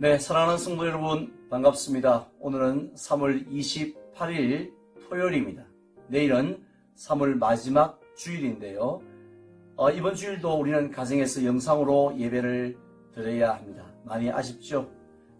네, 사랑하는 성도 여러분, 반갑습니다. 오늘은 3월 28일 토요일입니다. 내일은 3월 마지막 주일인데요. 어, 이번 주일도 우리는 가정에서 영상으로 예배를 드려야 합니다. 많이 아쉽죠?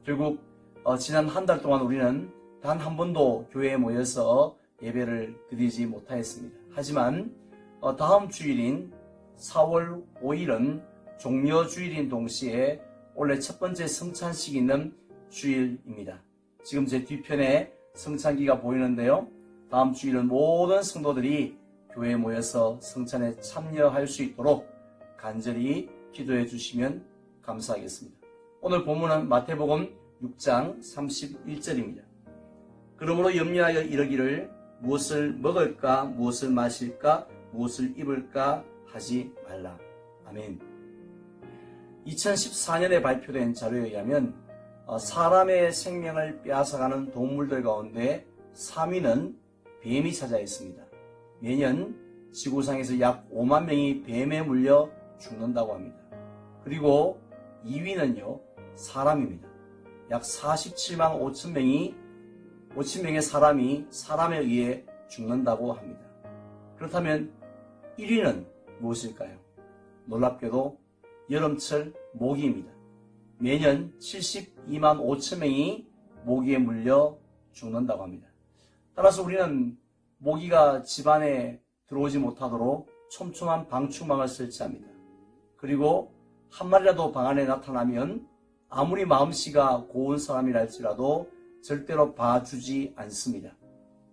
결국 어, 지난 한 달 동안 우리는 단 한 번도 교회에 모여서 예배를 드리지 못하였습니다. 하지만 어, 다음 주일인 4월 5일은 종려 주일인 동시에 올해 첫 번째 성찬식이 있는 주일입니다. 지금 제 뒤편에 성찬기가 보이는데요. 다음 주일은 모든 성도들이 교회에 모여서 성찬에 참여할 수 있도록 간절히 기도해 주시면 감사하겠습니다. 오늘 본문은 마태복음 6장 31절입니다. 그러므로 염려하여 이르기를 무엇을 먹을까, 무엇을 마실까, 무엇을 입을까 하지 말라. 아멘. 2014년에 발표된 자료에 의하면 어, 사람의 생명을 빼앗아가는 동물들 가운데 3위는 뱀이 차지하 있습니다. 매년 지구상에서 약 5만 명이 뱀에 물려 죽는다고 합니다. 그리고 2위는요, 사람입니다. 약 47만 5천 명이 5천 명의 사람이 사람에 의해 죽는다고 합니다. 그렇다면 1위는 무엇일까요? 놀랍게도 여름철 모기입니다. 매년 72만 5천 명이 모기에 물려 죽는다고 합니다. 따라서 우리는 모기가 집안에 들어오지 못하도록 촘촘한 방충망을 설치합니다. 그리고 한 마리라도 방 안에 나타나면 아무리 마음씨가 고운 사람이랄지라도 절대로 봐주지 않습니다.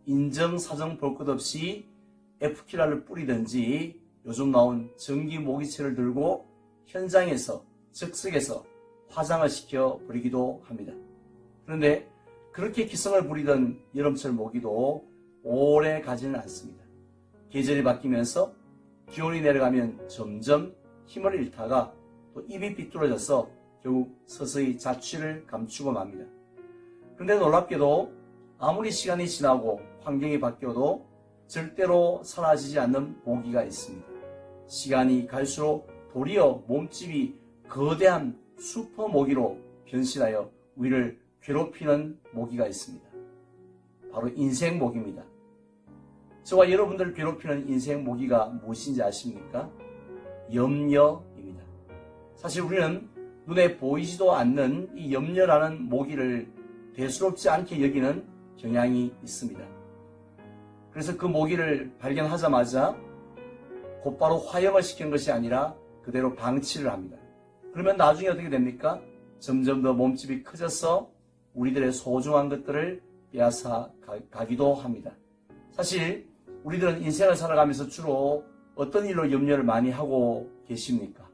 인정, 사정 볼 것 없이 에프키라를 뿌리든지 요즘 나온 전기 모기채를 들고 현장에서, 즉석에서 화장을 시켜 버리기도 합니다. 그런데 그렇게 기성을 부리던 여름철 모기도 오래 가지는 않습니다. 계절이 바뀌면서 기온이 내려가면 점점 힘을 잃다가 또 입이 삐뚤어져서 결국 서서히 자취를 감추고 맙니다. 그런데 놀랍게도 아무리 시간이 지나고 환경이 바뀌어도 절대로 사라지지 않는 모기가 있습니다. 시간이 갈수록 도리어 몸집이 거대한 슈퍼 모기로 변신하여 우리를 괴롭히는 모기가 있습니다. 바로 인생 모기입니다. 저와 여러분들 괴롭히는 인생 모기가 무엇인지 아십니까? 염려입니다. 사실 우리는 눈에 보이지도 않는 이 염려라는 모기를 대수롭지 않게 여기는 경향이 있습니다. 그래서 그 모기를 발견하자마자 곧바로 화형을 시킨 것이 아니라 그대로 방치를 합니다. 그러면 나중에 어떻게 됩니까? 점점 더 몸집이 커져서 우리들의 소중한 것들을 빼앗아 가, 기도 합니다. 사실 우리들은 인생을 살아가면서 주로 어떤 일로 염려를 많이 하고 계십니까?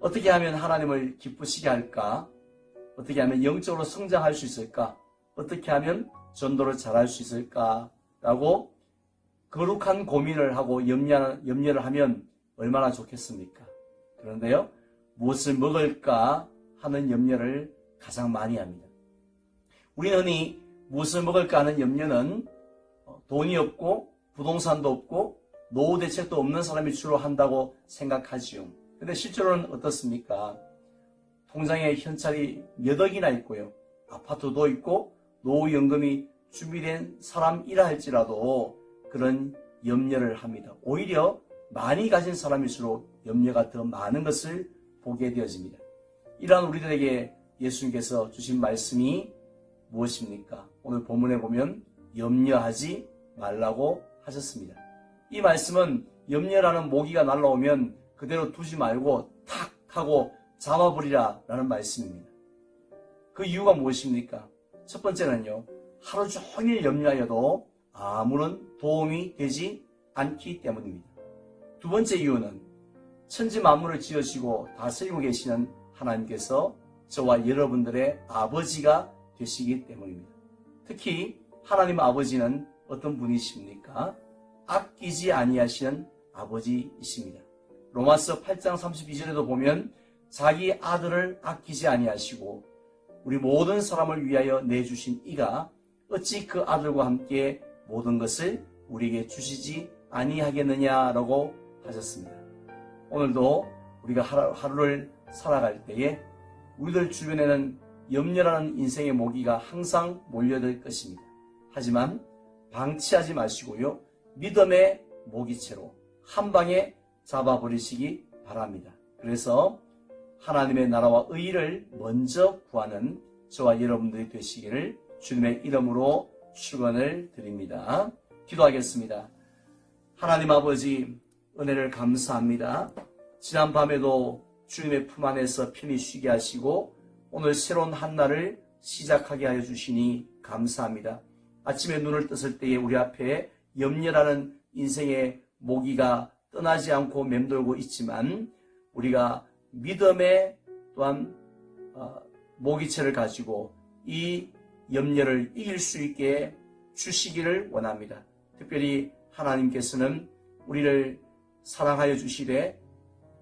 어떻게 하면 하나님을 기쁘시게 할까? 어떻게 하면 영적으로 성장할 수 있을까? 어떻게 하면 전도를 잘할 수 있을까? 라고 거룩한 고민을 하고 염려, 염려를 하면 얼마나 좋겠습니까? 그런데요, 무엇을 먹을까 하는 염려를 가장 많이 합니다. 우리는 흔히 무엇을 먹을까 하는 염려는 돈이 없고 부동산도 없고 노후 대책도 없는 사람이 주로 한다고 생각하지요. 근데 실제로는 어떻습니까? 통장에 현찰이 몇 억이나 있고요. 아파트도 있고 노후연금이 준비된 사람이라 할지라도 그런 염려를 합니다. 오히려 많이 가진 사람일수록 염려가 더 많은 것을 보게 되어집니다. 이러한 우리들에게 예수님께서 주신 말씀이 무엇입니까? 오늘 본문에 보면 염려하지 말라고 하셨습니다. 이 말씀은 염려라는 모기가 날라오면 그대로 두지 말고 탁 하고 잡아버리라 라는 말씀입니다. 그 이유가 무엇입니까? 첫 번째는요, 하루 종일 염려하여도 아무런 도움이 되지 않기 때문입니다. 두 번째 이유는 천지 만물을 지으시고 다스리고 계시는 하나님께서 저와 여러분들의 아버지가 되시기 때문입니다. 특히 하나님 아버지는 어떤 분이십니까? 아끼지 아니하시는 아버지이십니다. 로마서 8장 32절에도 보면 자기 아들을 아끼지 아니하시고 우리 모든 사람을 위하여 내주신 이가 어찌 그 아들과 함께 모든 것을 우리에게 주시지 아니하겠느냐라고 하셨습니다. 오늘도 우리가 하루 를 살아갈 때에 우리들 주변에는 염려라는 인생의 모기가 항상 몰려들 것입니다. 하지만 방치하지 마시고요. 믿음의 모기채로 한 방에 잡아버리시기 바랍니다. 그래서 하나님의 나라와 의를 먼저 구하는 저와 여러분들이 되시기를 주님의 이름으로 축원을 드립니다. 기도하겠습니다. 하나님 아버지 은혜를 감사합니다. 지난 밤에도 주님의 품 안에서 편히 쉬게 하시고 오늘 새로운 한 날을 시작하게 하여 주시니 감사합니다. 아침에 눈을 떴을 때에 우리 앞에 염려라는 인생의 모기가 떠나지 않고 맴돌고 있지만 우리가 믿음의 또한 어, 모기채를 가지고 이 염려를 이길 수 있게 주시기를 원합니다. 특별히 하나님께서는 우리를 사랑하여 주시되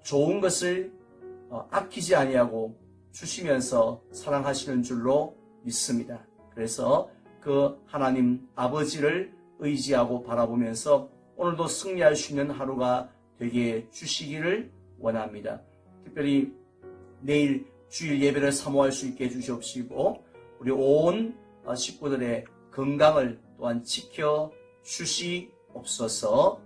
좋은 것을 어, 아끼지 아니하고 주시면서 사랑하시는 줄로 믿습니다. 그래서 그 하나님 아버지를 의지하고 바라보면서 오늘도 승리할 수 있는 하루가 되게 주시기를 원합니다. 특별히 내일 주일 예배를 사모할 수 있게 해주시옵시고 우리 온 어, 식구들의 건강을 또한 지켜 주시옵소서